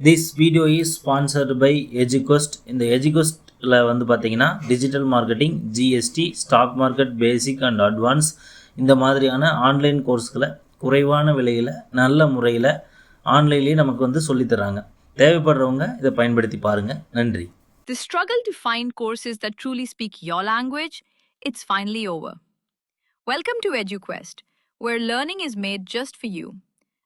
This video is sponsored by எஜுகோஸ்ட் இந்த எஜுகோஸ்டில் வந்து பார்த்தீங்கன்னா digital marketing GST stock market basic and advance இந்த மாதிரியான ஆன்லைன் கோர்ஸ்களை குறைவான விலையில் நல்ல முறையில் ஆன்லைன்லேயே நமக்கு வந்து சொல்லித் தராங்க தேவைப்படுறவங்க இதை பயன்படுத்தி பாருங்கள் நன்றி. The struggle to find courses that truly speak your language, it's finally over. Welcome to EduQuest, where learning is made just for you.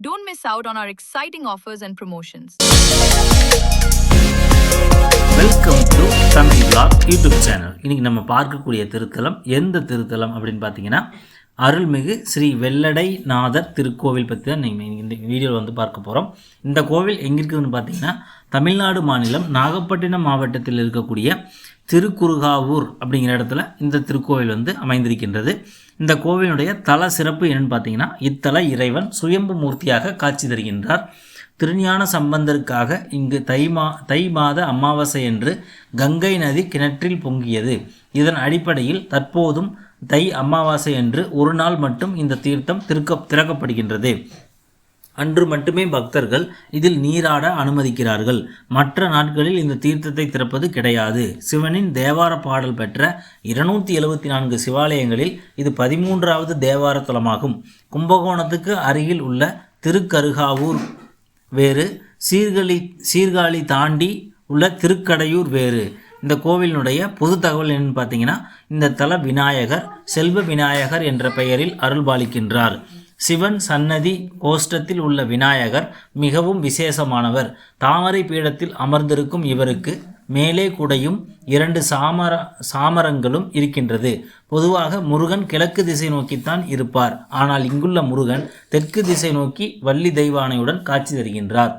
don't miss out on our exciting offers and promotions. Welcome to Tamil blog YouTube channel இன்றைக்கி நம்ம பார்க்கக்கூடிய திருத்தலம் எந்த திருத்தலம் அப்படின்னு பார்த்தீங்கன்னா அருள்மிகு ஸ்ரீ வெள்ளடை நாதர் திருக்கோவில் பற்றி தான் நீங்கள் இந்த வீடியோவில் வந்து பார்க்க போகிறோம் இந்த கோவில் எங்கே இருக்குதுன்னு பார்த்தீங்கன்னா தமிழ்நாடு மாநிலம் நாகப்பட்டினம் மாவட்டத்தில் இருக்கக்கூடிய திருக்குறுகாவூர் அப்படிங்கிற இடத்துல இந்த திருக்கோவில் வந்து அமைந்திருக்கின்றது. இந்த கோவிலுடைய தல சிறப்பு என்னன்னு பார்த்தீங்கன்னா இத்தல இறைவன் சுயம்பு மூர்த்தியாக காட்சி தருகின்றார். திருஞான சம்பந்தருக்காக இங்கு தை மா தை மாத அமாவாசை என்று கங்கை நதி கிணற்றில் பொங்கியது. இதன் அடிப்படையில் தற்போதும் தை அமாவாசை என்று ஒரு நாள் மட்டும் இந்த தீர்த்தம் திறக்க திறக்கப்படுகின்றது. அன்று மட்டுமே பக்தர்கள் இதில் நீராட அனுமதிக்கிறார்கள். மற்ற நாட்களில் இந்த தீர்த்தத்தை திறப்பது கிடையாது. சிவனின் தேவார பாடல் பெற்ற இருநூற்றி எழுபத்தி நான்கு சிவாலயங்களில் இது பதிமூன்றாவது தேவார தலமாகும். கும்பகோணத்துக்கு அருகில் உள்ள திருக்கருகாவூர் வேறு சீர்காழி சீர்காழி தாண்டி உள்ள திருக்கடையூர் வேறு. இந்த கோவிலினுடைய பொது தகவல் என்னன்னு பார்த்தீங்கன்னா இந்த தல விநாயகர் செல்வ விநாயகர் என்ற பெயரில் அருள்பாலிக்கின்றார். சிவன் சன்னதி கோஷ்டத்தில் உள்ள விநாயகர் மிகவும் விசேஷமானவர். தாமரை பீடத்தில் அமர்ந்திருக்கும் இவருக்கு மேலே குடையும் இரண்டு சாமர சாமரங்களும் இருக்கின்றது. பொதுவாக முருகன் கிழக்கு திசை நோக்கித்தான் இருப்பார். ஆனால் இங்குள்ள முருகன் தெற்கு திசை நோக்கி வள்ளி தெய்வானையுடன் காட்சி தருகின்றார்.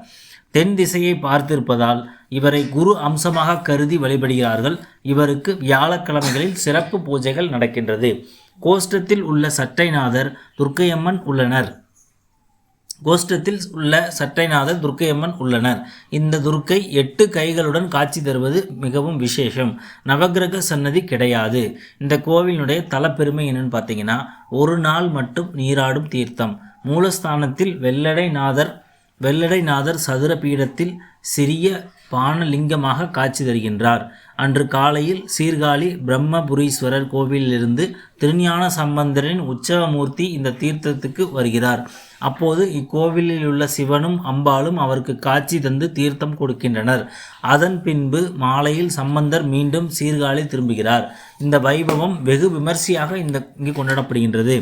தென் திசையை பார்த்திருப்பதால் இவரை குரு அம்சமாக கருதி வழிபடுகிறார்கள். இவருக்கு வியாழக்கிழமைகளில் சிறப்பு பூஜைகள் நடக்கின்றது. கோஷ்டத்தில் உள்ள சட்டைநாதர் துர்க்கையம்மன் உள்ளனர். கோஷ்டத்தில் உள்ள சட்டைநாதர் துர்க்கையம்மன் உள்ளனர். இந்த துர்க்கை எட்டு கைகளுடன் காட்சி தருவது மிகவும் விசேஷம். நவக்கிரக சன்னதி கிடையாது. இந்த கோவிலினுடைய தலப்பெருமை என்னன்னு பார்த்தீங்கன்னா ஒரு நாள் மட்டும் நீராடும் தீர்த்தம். மூலஸ்தானத்தில் வெள்ளடை நாதர் வெள்ளடைநாதர் சதுர பீடத்தில் சிறிய பானலிங்கமாக காட்சி தருகின்றார். அன்று காலையில் சீர்காழி பிரம்மபுரீஸ்வரர் கோவிலிலிருந்து திருஞான சம்பந்தரின் உற்சவமூர்த்தி இந்த தீர்த்தத்துக்கு வருகிறார். அப்போது இக்கோவிலில் உள்ள சிவனும் அம்பாளும் அவருக்கு காட்சி தந்து தீர்த்தம் கொடுக்கின்றனர். அதன் பின்பு மாலையில் சம்பந்தர் மீண்டும் சீர்காழி திரும்புகிறார். இந்த வைபவம் வெகு விமர்சையாக இந்த இங்கே கொண்டாடப்படுகின்றது.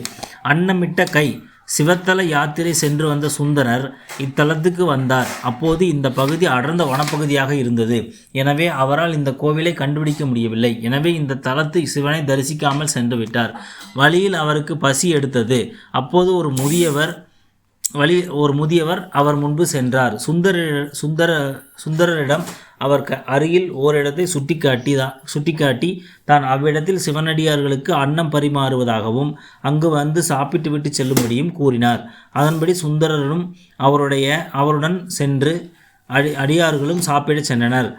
அன்னமிட்ட கை சிவத்தல யாத்திரை சென்று வந்த சுந்தரர் இத்தலத்துக்கு வந்தார். அப்போது இந்த பகுதி அடர்ந்த வனப்பகுதியாக இருந்தது. எனவே அவரால் இந்த கோவிலை கண்டுபிடிக்க முடியவில்லை. எனவே இந்த தலத்து சிவனை தரிசிக்காமல் சென்று விட்டார். வழியில் அவருக்கு பசி எடுத்தது. அப்போது ஒரு முதியவர் வழி ஒரு முதியவர் அவர் முன்பு சென்றார். சுந்தர சுந்தர சுந்தரரிடம் அவர் க அருகில் ஓரிடத்தை சுட்டிக்காட்டி தான் சுட்டிக்காட்டி தான் அவ்விடத்தில் சிவனடியார்களுக்கு அன்னம் பரிமாறுவதாகவும் அங்கு வந்து சாப்பிட்டு விட்டு செல்லும்படியும் கூறினார். அதன்படி சுந்தரரும் அவருடைய அவருடன் சென்று அடி அடியார்களும் சாப்பிடச் சென்றனர்.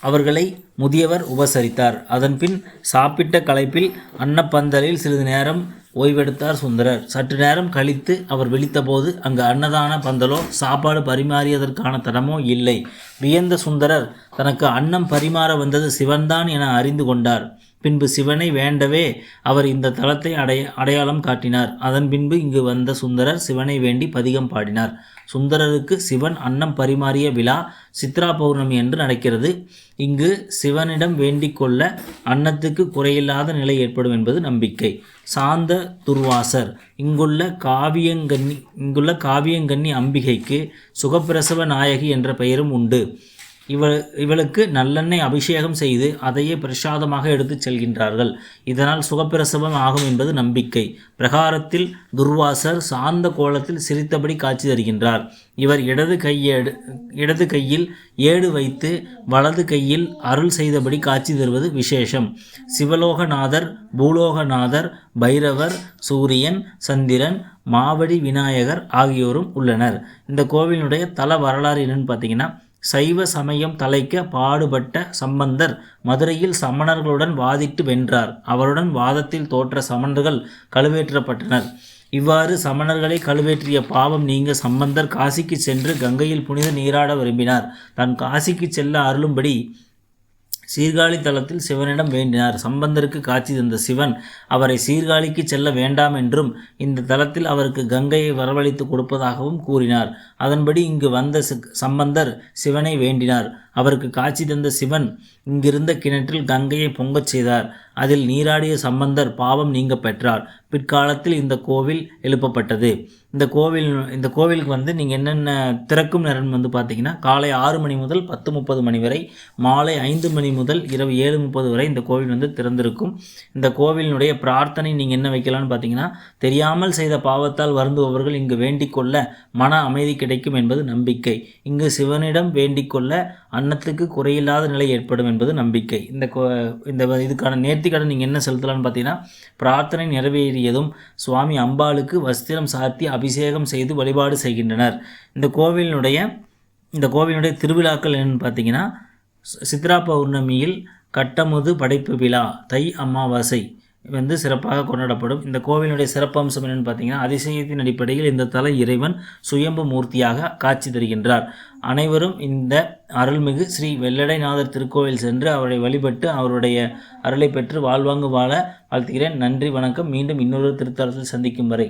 அவர்களை முதியவர் உபசரித்தார். அதன்பின் சாப்பிட்ட களைப்பில் அன்னப்பந்தலில் சிறிது நேரம் ஓய்வெடுத்தார் சுந்தரர். சற்று நேரம் கழித்து அவர் விழித்தபோது அங்கு அன்னதான பந்தலோ சாப்பாடு பரிமாறியதற்கான தடமோ இல்லை. வியந்த சுந்தரர் தனக்கு அன்னம் பரிமாற வந்தது சிவன்தான் என அறிந்து கொண்டார். பின்பு சிவனை வேண்டவே அவர் இந்த தலத்தை அடைய அடையாளம் காட்டினார். அதன் பின்பு இங்கு வந்த சுந்தரர் சிவனை வேண்டி பதிகம் பாடினார். சுந்தரருக்கு சிவன் அன்னம் பரிமாறிய விழா சித்ரா பௌர்ணமி என்று நடக்கிறது. இங்கு சிவனிடம் வேண்டிக் கொள்ள அன்னத்துக்கு குறையில்லாத நிலை ஏற்படும் என்பது நம்பிக்கை. சாந்த துர்வாசர். இங்குள்ள காவியங்கன்னி இங்குள்ள காவியங்கன்னி அம்பிகைக்கு சுகப்பிரசவ நாயகி என்ற பெயரும் உண்டு. இவள் இவளுக்கு நல்லெண்ணெய் அபிஷேகம் செய்து அதையே பிரசாதமாக எடுத்துச் செல்கின்றார்கள். இதனால் சுகப்பிரசவம் ஆகும் என்பது நம்பிக்கை. பிரகாரத்தில் துர்வாசர் சாந்த கோலத்தில் சிரித்தபடி காட்சி தருகின்றார். இவர் இடது கையேடு இடது கையில் ஏடு வைத்து வலது கையில் அருள் செய்தபடி காட்சி தருவது விசேஷம். சிவலோகநாதர் பூலோகநாதர் பைரவர் சூரியன் சந்திரன் மாவடி விநாயகர் ஆகியோரும் உள்ளனர். இந்த கோவிலினுடைய தல வரலாறு என்னன்னு பார்த்தீங்கன்னா சைவ சமயம் தலைக்க பாடுபட்ட சம்பந்தர் மதுரையில் சமணர்களுடன் வாதிட்டு வென்றார். அவருடன் வாதத்தில் தோற்ற சமணர்கள் கழுவேற்றப்பட்டனர் இவ்வாறு சமணர்களை கழுவேற்றிய பாவம் நீங்க சம்பந்தர் காசிக்கு சென்று கங்கையில் புனித நீராட விரும்பினார். தான் காசிக்கு செல்ல அருளும்படி சீர்காழி தலத்தில் சிவனிடம் வேண்டினார். சம்பந்தருக்கு காட்சி தந்த சிவன் அவரை சீர்காழிக்கு செல்ல வேண்டாம் என்றும் இந்த தலத்தில் அவருக்கு கங்கையை வரவழைத்து கொடுப்பதாகவும் கூறினார். அதன்படி இங்கு வந்த சம்பந்தர் சிவனை வேண்டினார். அவருக்கு காட்சி தந்த சிவன் இங்கிருந்த கிணற்றில் கங்கையை பொங்கச் செய்தார். அதில் நீராடிய சம்பந்தர் பாவம் நீங்க பெற்றார். பிற்காலத்தில் இந்த கோவில் எழுப்பப்பட்டது. இந்த கோவில் இந்த கோவிலுக்கு வந்து நீங்கள் என்னென்ன திறக்கும் நேரம் வந்து பார்த்தீங்கன்னா காலை ஆறு மணி முதல் பத்து முப்பது மணி வரை மாலை ஐந்து மணி முதல் இரவு ஏழு முப்பது வரை இந்த கோவில் வந்து திறந்திருக்கும். இந்த கோவிலினுடைய பிரார்த்தனை நீங்கள் என்ன வைக்கலாம்னு பார்த்தீங்கன்னா தெரியாமல் செய்த பாவத்தால் வருந்துபவர்கள் இங்கு வேண்டிக் கொள்ள மன அமைதி கிடைக்கும் என்பது நம்பிக்கை. இங்கு சிவனிடம் வேண்டிக் கொள்ள அன்னத்துக்கு குறையில்லாத நிலை ஏற்படும் என்பது நம்பிக்கை. இந்த கோ இந்த இதுக்கான நேர்த்திக்கடன் நீங்கள் என்ன செலுத்தலாம்னு பார்த்தீங்கன்னா பிரார்த்தனை நிறைவேறியதும் சுவாமி அம்பாளுக்கு வஸ்திரம் சாத்தி அபிஷேகம் செய்து வழிபாடு செய்கின்றனர். இந்த கோவிலினுடைய இந்த கோவிலினுடைய திருவிழாக்கள் என்னென்னு பார்த்தீங்கன்னா சித்ரா பௌர்ணமியில் கட்டமுது படைப்பு விழா தை அமாவாசை. வந்து சிறப்பாக கொண்டாடப்படும். இந்த கோவிலுடைய சிறப்பம்சம் என்னென்னு பார்த்தீங்கன்னா அதிசயத்தின் அடிப்படையில் இந்த தல இறைவன் சுயம்பு மூர்த்தியாக காட்சி தருகின்றார். அனைவரும் இந்த அருள்மிகு ஸ்ரீ வெள்ளடைநாதர் திருக்கோவில் சென்று அவரை வழிபட்டு அவருடைய அருளை பெற்று வாழ்வாங்கு வாழ வாழ்த்துகிறேன். நன்றி வணக்கம். மீண்டும் இன்னொரு திருத்தலத்தில் சந்திக்கும் வரை.